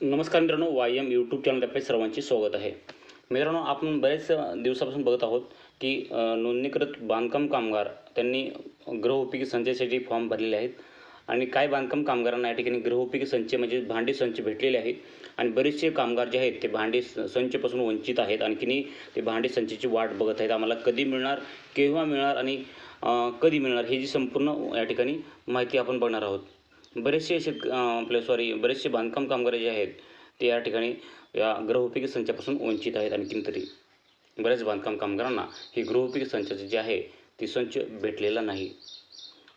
नमस्कार मित्रांनो Y M YouTube channel आपल्या सर्वांचे स्वागत आहे. मित्रांनो आपण बरेच दिवसापासून बघत आहोत की नोंदणीकृत बांधकाम कामगार त्यांनी गृहउपयोगी संचयासाठी फॉर्म भरलेले आहेत. आणि काही बांधकाम कामगारांना या ठिकाणी गृहउपयोगी संच म्हणजे भांडी संच भेटलेले आहेत. आणि बरेचसे कामगार जे आहेत ते भांडी संचपासून वंचित आहेत. आणखीनही ते भांडी संचची वाट बघत आहेत. आम्हाला कधी मिळणार केव्हा मिळणार आणि कधी मिळणार ही जी संपूर्ण या ठिकाणी माहिती आपण बघणार आहोत. बरेचसे शेत आपले सॉरी बरेचसे बांधकाम कामगार जे आहेत ते या ठिकाणी या गृहउपयोगी संचापासून वंचित आहेत आणखीन तरी बऱ्याच बांधकाम कामगारांना ही गृहउपयोगी संचाचे जे आहे ती संच भेटलेला नाही.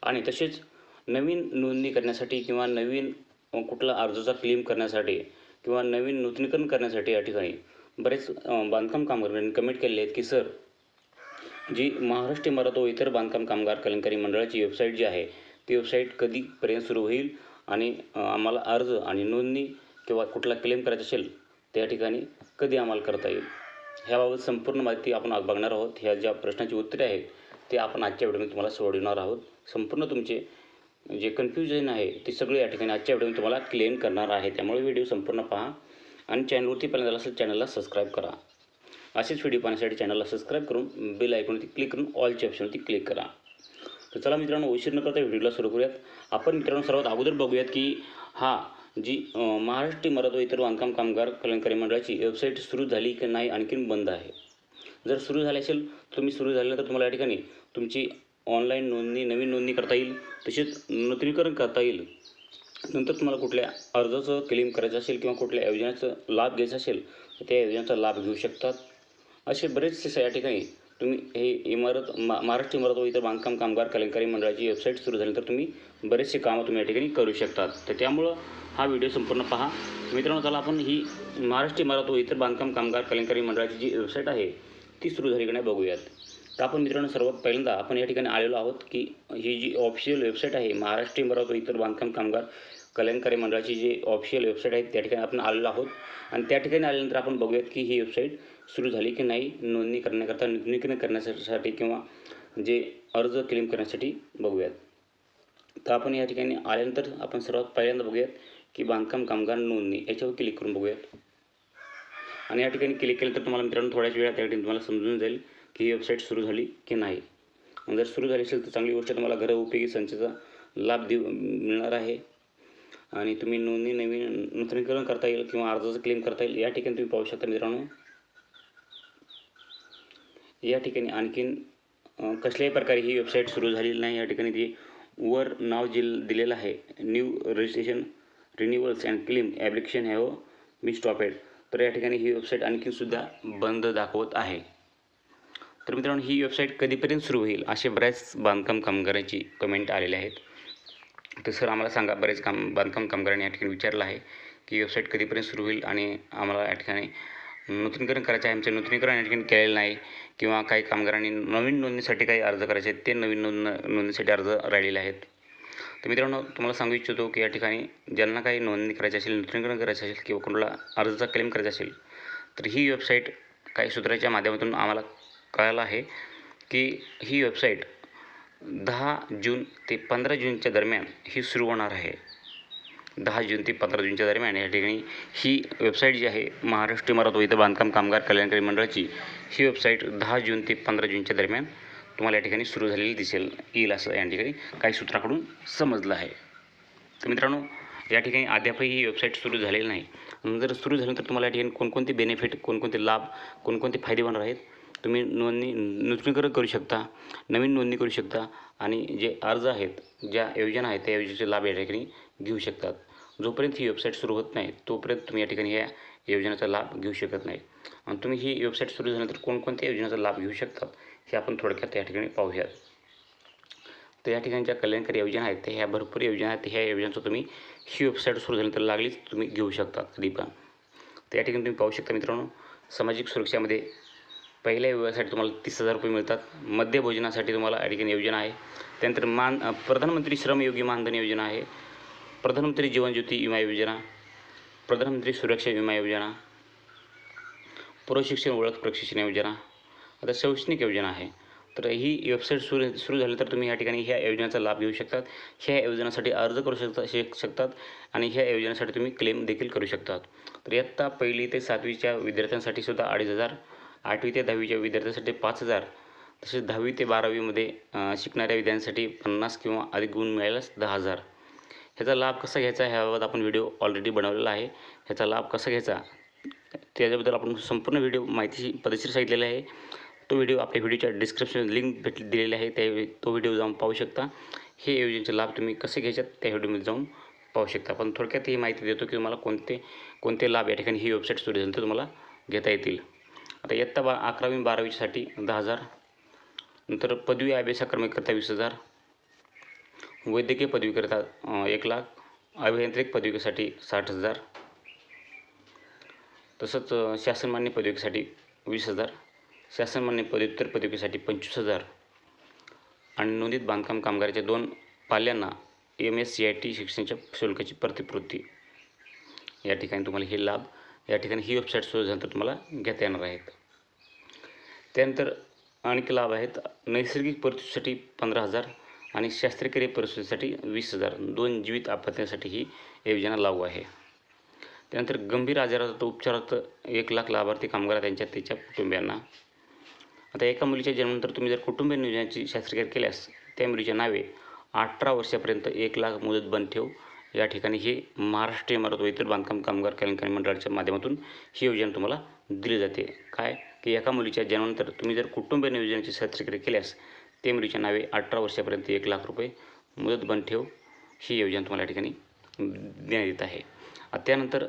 आणि तसेच नवीन नोंदणी करण्यासाठी किंवा नवीन कुठला अर्जाचा क्लेम करण्यासाठी किंवा नवीन नूतनीकरण करण्यासाठी या ठिकाणी बरेच बांधकाम कामगारांनी कमेंट केलेले आहेत की सर जी महाराष्ट्र इमारत व इतर बांधकाम कामगार कलंकारी मंडळाची वेबसाईट जी आहे ती वेबसाईट कधीपर्यंत सुरू होईल आणि आम्हाला अर्ज आणि नोंदणी किंवा कुठला क्लेम करायचा असेल त्या ठिकाणी कधी आम्हाला करता येईल? ह्याबाबत संपूर्ण माहिती आपण आज बघणार आहोत. ह्या ज्या प्रश्नाची उत्तरे आहेत ते आपण आजच्या व्हिडिओमध्ये तुम्हाला सोडवणार आहोत. संपूर्ण तुमचे जे कन्फ्युजन आहे ते सगळे या ठिकाणी आजच्या व्हिडिओमध्ये तुम्हाला क्लेम करणार आहे. त्यामुळे व्हिडिओ संपूर्ण पहा आणि चॅनलवरती पहिल्यांदा असेल चॅनलला सबस्क्राईब करा. असेच व्हिडिओ पाहण्यासाठी चॅनलला सबस्क्राईब करून बेल आयकॉनवरती क्लिक करून ऑलच्या ऑप्शनवरती क्लिक करा. तर चला मित्रांनो उशीर न करता व्हिडिओला सुरू करूयात. आपण मित्रांनो सर्वात अगोदर बघूयात की हा जी महाराष्ट्र इमारत व इतर बांधकाम कामगार कल्याणकारी मंडळाची वेबसाईट सुरू झाली की नाही आणखीन बंद आहे? जर सुरू झाली असेल तुम्ही सुरू झाल्यानंतर तुम्हाला या ठिकाणी तुमची ऑनलाईन नोंदणी नवीन नोंदणी करता येईल. तसेच नूतनीकरण करता येईल. नंतर तुम्हाला कुठल्या अर्जाचं क्लेम करायचं असेल किंवा कुठल्या योजनेचा लाभ घ्यायचा असेल तर त्या योजनेचा लाभ घेऊ शकतात. असे बरेचसे या ठिकाणी तुम्ही हे इमारत मा महाराष्ट्र इमारत व इतर बांधकाम कामगार कलंकारी मंडळाची वेबसाईट सुरू झाल्यानंतर तुम्ही बरेचसे कामं तुम्ही या ठिकाणी करू शकतात. तर त्यामुळं हा व्हिडिओ संपूर्ण पहा. मित्रांनो चला आपण ही महाराष्ट्र इमारत व इतर बांधकाम कामगार कलंकारी मंडळाची जी वेबसाईट आहे ती सुरू झाली की नाही बघूयात. तर आपण मित्रांनो सर्वात पहिल्यांदा आपण या ठिकाणी आलेलो आहोत की ही जी ऑफिशियल वेबसाईट आहे महाराष्ट्र इमारत व इतर बांधकाम कामगार कल्याणकारी मंडळाची जी ऑफिशियल वेबसाईट आहे त्या ठिकाणी आपण आलेलो आहोत. आणि त्या ठिकाणी आल्यानंतर आपण बघूयात की ही वेबसाईट सुरू झाली की नाही नोंदणी करण्याकरता नूतनीकरण करण्यासाठी किंवा जे अर्ज क्लेम करण्यासाठी बघूयात. तर आपण या ठिकाणी आल्यानंतर आपण सर्वात पहिल्यांदा बघूयात की बांधकाम कामगार नोंदणी याच्यावर क्लिक करून बघूयात. आणि या ठिकाणी क्लिक केलं तर तुम्हाला मित्रांनो थोड्याच वेळात त्या ठिकाणी तुम्हाला समजून जाईल की ही वेबसाईट सुरू झाली की नाही. जर सुरू झाली असेल तर चांगली गोष्ट आहे, तुम्हाला घरउपयोगी संचाचा लाभ देऊ मिळणार आहे. आणि तुम्ही नोंदणी नवीन नूतनीकरण करता येईल किंवा अर्जाचं क्लेम करता येईल या ठिकाणी तुम्ही पाहू शकता मित्रांनो. या ठिकाणी आणखीन कसल्याही प्रकारे ही वेबसाईट सुरू झालेली नाही या ठिकाणी ती वर नाव जिल दिलेलं आहे new registration renewals and claim application have me stopped तर या ठिकाणी ही वेबसाईट आणखीनसुद्धा बंद दाखवत आहे. तर मित्रांनो ही वेबसाईट कधीपर्यंत सुरू होईल असे बऱ्याच बांधकाम कामगारांची कमेंट आलेले आहेत. तर सर आम्हाला सांगा बरेच काम बांधकाम कामगारांनी या ठिकाणी विचारलं आहे की वेबसाईट कधीपर्यंत सुरू होईल आणि आम्हाला या ठिकाणी नूतनीकरण करायचं आहे. आमचं नूतनीकरण या ठिकाणी केलेलं नाही किंवा काही कामगारांनी नवीन नोंदणीसाठी काही अर्ज करायचे आहेत ते नवीन नोंद नोंदणीसाठी अर्ज राहिलेले आहेत. तर मित्रांनो तुम्हाला सांगू इच्छितो की या ठिकाणी ज्यांना काही नोंदणी करायची असेल नूतनीकरण करायचं असेल किंवा कोणाला अर्जाचा क्लेम करायचा असेल तर ही वेबसाईट काही सूत्राच्या माध्यमातून आम्हाला कळालं आहे की ही वेबसाईट दहा जून ते पंधरा जूनच्या दरम्यान ही सुरू होणार आहे. दहा जून ते पंधरा जूनच्या दरम्यान या ठिकाणी ही वेबसाईट जी आहे महाराष्ट्र इमारत व इतर बांधकाम कामगार कल्याणकारी मंडळाची ही वेबसाईट दहा जून ते पंधरा जूनच्या दरम्यान तुम्हाला या ठिकाणी सुरू झालेली दिसेल येईल असं या ठिकाणी काही सूत्राकडून समजलं आहे. तर मित्रांनो या ठिकाणी अद्यापही ही वेबसाईट सुरू झालेली नाही. जर सुरू झाल्यानंतर तुम्हाला या ठिकाणी कोणकोणते बेनिफिट कोणकोणते लाभ कोणकोणते फायदे होणार आहेत? तुम्ही नोंदणी नूतनीकरण करू शकता नवीन नोंदणी करू शकता आणि जे अर्ज आहेत ज्या योजना आहेत त्या योजनेचे लाभ या ठिकाणी घेऊ शकतात. जोपर्यंत ही वेबसाईट सुरू होत नाही तोपर्यंत तुम्ही या ठिकाणी या योजनेचा लाभ घेऊ शकत नाही. आणि तुम्ही ही वेबसाईट सुरू झाल्यानंतर कोणकोणत्या योजनेचा लाभ घेऊ शकतात हे आपण थोडक्यात या ठिकाणी पाहूयात. तर या ठिकाणी ज्या कल्याणकारी योजना आहेत त्या ह्या भरपूर योजना आहेत ह्या योजनांचा तुम्ही ही वेबसाईट सुरू झाल्यानंतर लागलीच तुम्ही घेऊ शकता कधी पण तर या ठिकाणी तुम्ही पाहू शकता मित्रांनो सामाजिक सुरक्षामध्ये पहिल्या विभागासाठी तुम्हाला तीस हजार रुपये मिळतात. मध्य भोजनासाठी तुम्हाला या ठिकाणी योजना आहे. त्यानंतर मान प्रधानमंत्री श्रमयोगी मानधन योजना आहे. प्रधानमंत्री जीवन ज्योती विमा योजना प्रधानमंत्री सुरक्षा विमा योजना प्रशिक्षण ओळख प्रशिक्षण योजना आता शैक्षणिक योजना आहे. तर ही वेबसाईट सुरू सुरू झाली तर तुम्ही या ठिकाणी ह्या योजनेचा लाभ घेऊ शकतात. ह्या योजनेसाठी अर्ज करू शकता शिक शकतात आणि ह्या योजनेसाठी तुम्ही क्लेम देखील करू शकतात. तर इयत्ता पहिली ते सातवीच्या विद्यार्थ्यांसाठी सुद्धा अडीच हजार आठवी ते दहावीच्या विद्यार्थ्यांसाठी पाच हजार तसेच दहावी ते बारावीमध्ये शिकणाऱ्या विद्यार्थ्यांसाठी पन्नास किंवा अधिक गुण मिळाल्यास दहा हजार. ह्याचा लाभ कसा घ्यायचा ह्याबाबत आपण व्हिडिओ ऑलरेडी बनवलेला आहे. ह्याचा लाभ कसा घ्यायचा त्याच्याबद्दल आपण संपूर्ण व्हिडिओ माहिती पद्धतशीर सांगितलेला आहे. तो व्हिडिओ आपल्या व्हिडिओच्या डिस्क्रिप्शन लिंक भेट दिलेली आहे त्या तो व्हिडिओ जाऊन पाहू शकता. हे योजनेचे लाभ तुम्ही कसे घ्यायच्यात त्या व्हिडिओमध्ये जाऊन पाहू शकता. पण थोडक्यात ही माहिती देतो की तुम्हाला कोणते कोणते लाभ या ठिकाणी ही वेबसाईट सुरू झाली तर तुम्हाला घेता येतील. आता इयत्ता बा अकरावी बारावीसाठी दहा हजार. नंतर पदवी अभ्यासक्रमिकरिता वीस हजार. वैद्यकीय पदवीकरिता एक लाख. अभियांत्रिक पदविकेसाठी साठ हजार. तसंच शासनमान्य पदविकेसाठी वीस हजार. शासनमान्य पदव्युत्तर पदविकेसाठी पंचवीस हजार. आणि नोंदीत बांधकाम कामगाराच्या दोन पाल्यांना M S C I T शिक्षणाच्या शुल्काची प्रतिपूर्ती. या ठिकाणी तुम्हाला हे लाभ या ठिकाणी ही वेबसाईट सुरू झाल्यानंतर तुम्हाला घेता येणार आहेत त्यानंतर आणखी लाभ आहेत. नैसर्गिक परिस्थितीसाठी पंधरा हजार आणि शास्त्रक्रिय परिस्थितीसाठी वीस हजार. दोन जीवित आपत्तीसाठी ही योजना लागू आहे. त्यानंतर गंभीर आजारात उपचारात एक लाख लाभार्थी कामगार त्यांच्या त्याच्या कुटुंबियांना. आता एका मुलीच्या जन्मानंतर तुम्ही जर कुटुंब नियोजनाची शास्त्रक्रिया केल्यास त्या मुलीच्या नावे अठरा वर्षापर्यंत एक लाख मुदत बंद ठेव या ठिकाणी ही महाराष्ट्र इमारत व इतर बांधकाम कामगार कल्याणकारी मंडळाच्या माध्यमातून ही योजना तुम्हाला दिली जाते. काय? की एका मुलीच्या जन्मानंतर तुम्ही जर कुटुंब नियोजनाची शस्त्रक्रिया केल्यास त्या मुलीच्या नावे अठरा वर्षापर्यंत एक लाख रुपये मुदत बंद ठेव ही योजना तुम्हाला या ठिकाणी देण्यात येत आहे. त्यानंतर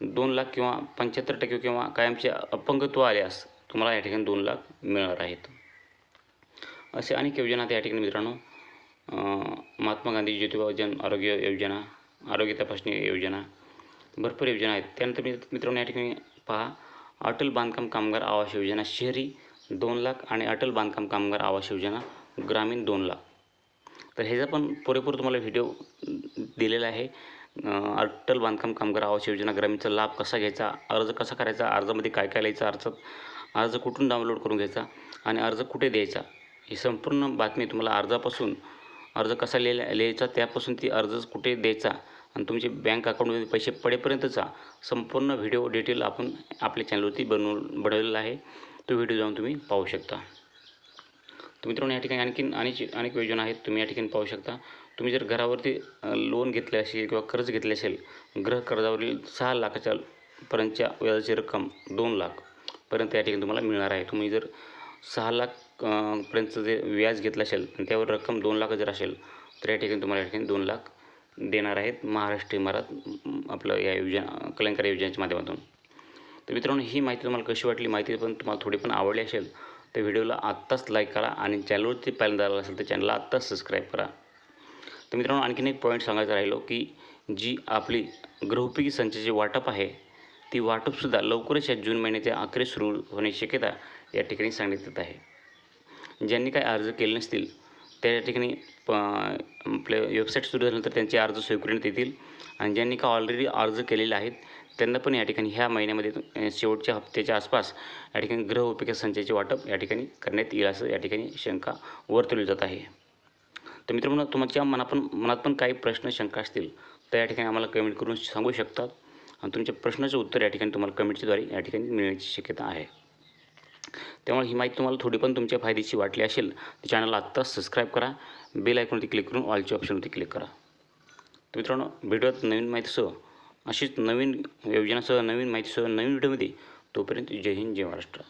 दोन लाख किंवा पंच्याहत्तर टक्के किंवा कायमचे अपंगत्व आल्यास तुम्हाला या ठिकाणी दोन लाख मिळणार आहेत. असे अनेक योजना त्या या ठिकाणी मित्रांनो महात्मा गांधी ज्योतिबा जन आरोग्य योजना आरोग्य तपासणी योजना. भरपूर योजना आहेत. त्यानंतर मी मित्रांनो या ठिकाणी पहा. अटल बांधकाम कामगार आवास योजना शहरी दोन लाख आणि अटल बांधकाम कामगार आवास योजना ग्रामीण दोन लाख. तर ह्याचा पण पुरेपूर तुम्हाला व्हिडिओ दिलेला आहे. अटल बांधकाम कामगार आवास योजना ग्रामीणचा लाभ कसा घ्यायचा? अर्ज कसा करायचा? अर्जामध्ये काय काय लिहायचं अर्ज अर्ज कुठून डाउनलोड करून घ्यायचा? आणि अर्ज कुठे द्यायचा? ही संपूर्ण बातमी तुम्हाला अर्जापासून अर्ज कसा लिहिला लिहायचा त्यापासून ती अर्ज कुठे द्यायचा आणि तुमचे बँक अकाउंटमध्ये पैसे पडेपर्यंतचा संपूर्ण व्हिडिओ डिटेल आपण आपल्या चॅनलवरती बनवून बनवलेला आहे. तो व्हिडिओ जाऊन तुम्ही पाहू शकता. तर मित्रांनो या ठिकाणी आणखीन अनेक अनेक योजना आहेत. तुम्ही या ठिकाणी पाहू शकता. तुम्ही जर घरावरती लोन घेतले असेल किंवा कर्ज घेतले असेल गृहकर्जावरील सहा लाखाच्या पर्यंतच्या व्याजाची रक्कम दोन लाखपर्यंत या ठिकाणी तुम्हाला मिळणार आहे. तुम्ही जर सहा लाख पर्यंत पर्यंतचं जे व्याज घेतलं असेल आणि त्यावर रक्कम दोन लाख जर असेल तर या ठिकाणी तुम्हाला या ठिकाणी दोन लाख देणार आहेत महाराष्ट्र इमारत आपलं या योजना कल्याणकारी योजनेच्या माध्यमातून. तर मित्रांनो ही माहिती तुम्हाला कशी वाटली? माहिती पण तुम्हाला थोडी पण आवडली असेल तर व्हिडिओला आत्ताच लाईक करा आणि चॅनलवरती पहिल्यांदा आला असेल तर चॅनलला आत्ताच सबस्क्राईब करा. तर मित्रांनो आणखीन एक पॉईंट सांगायचं राहिलो की जी आपली गृहोपयोगी संचाची वाटप आहे ती वाटपसुद्धा लवकरच या जून महिन्याच्या अखेरीस सुरू होण्याची शक्यता या ठिकाणी सांगण्यात येत आहे. ज्यांनी काय अर्ज केले नसतील त्या ठिकाणी प आपल्या वेबसाईट सुरू झाल्यानंतर त्यांचे अर्ज स्वीकारण्यात येतील. आणि ज्यांनी का ऑलरेडी अर्ज केलेले आहेत त्यांना पण या ठिकाणी ह्या महिन्यामध्ये शेवटच्या हप्त्याच्या आसपास या ठिकाणी गृह उपेक्षा संचाचे वाटप या ठिकाणी करण्यात येईल असं या ठिकाणी शंका वर्तवली जात आहे. तर मित्रांनो तुमच्या मना पण मनात पण काही प्रश्न शंका असतील तर या ठिकाणी आम्हाला कमेंट करून सांगू शकतात. आणि तुमच्या प्रश्नाचं उत्तर या ठिकाणी तुम्हाला कमेंटच्याद्वारे या ठिकाणी मिळण्याची शक्यता आहे. त्यामुळे ही माहिती तुम्हाला थोडी पण तुमच्या फायद्याची वाटली असेल तर चॅनलला आत्ताच सबस्क्राईब करा. बेल आयकॉनवरती क्लिक करून ऑलच्या ऑप्शनवरती क्लिक करा. तर मित्रांनो व्हिडिओत नवीन माहितीसह. अशीच नवीन योजनासह नवीन माहितीसह नवीन व्हिडिओमध्ये तोपर्यंत जय हिंद जय महाराष्ट्र.